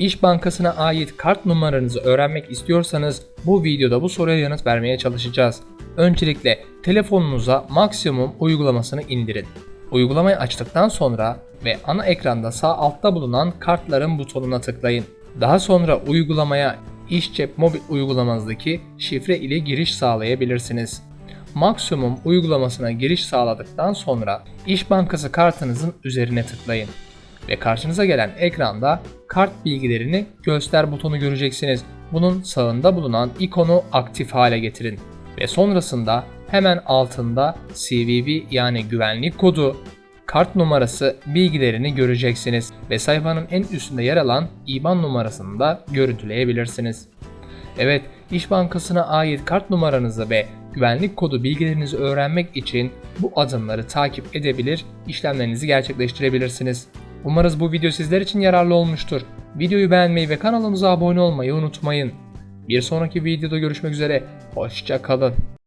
İş Bankası'na ait kart numaranızı öğrenmek istiyorsanız bu videoda bu soruya yanıt vermeye çalışacağız. Öncelikle telefonunuza Maksimum uygulamasını indirin. Uygulamayı açtıktan sonra ve ana ekranda sağ altta bulunan kartların butonuna tıklayın. Daha sonra uygulamaya İş Cep mobil uygulamanızdaki şifre ile giriş sağlayabilirsiniz. Maksimum uygulamasına giriş sağladıktan sonra İş Bankası kartınızın üzerine tıklayın ve karşınıza gelen ekranda kart bilgilerini göster butonu göreceksiniz. Bunun sağında bulunan ikonu aktif hale getirin ve sonrasında hemen altında CVV yani güvenlik kodu, kart numarası bilgilerini göreceksiniz ve sayfanın en üstünde yer alan IBAN numarasını da görüntüleyebilirsiniz. Evet, İş Bankası'na ait kart numaranızı ve güvenlik kodu bilgilerinizi öğrenmek için bu adımları takip edebilir, işlemlerinizi gerçekleştirebilirsiniz. Umarız bu video sizler için yararlı olmuştur. Videoyu beğenmeyi ve kanalımıza abone olmayı unutmayın. Bir sonraki videoda görüşmek üzere, hoşça kalın.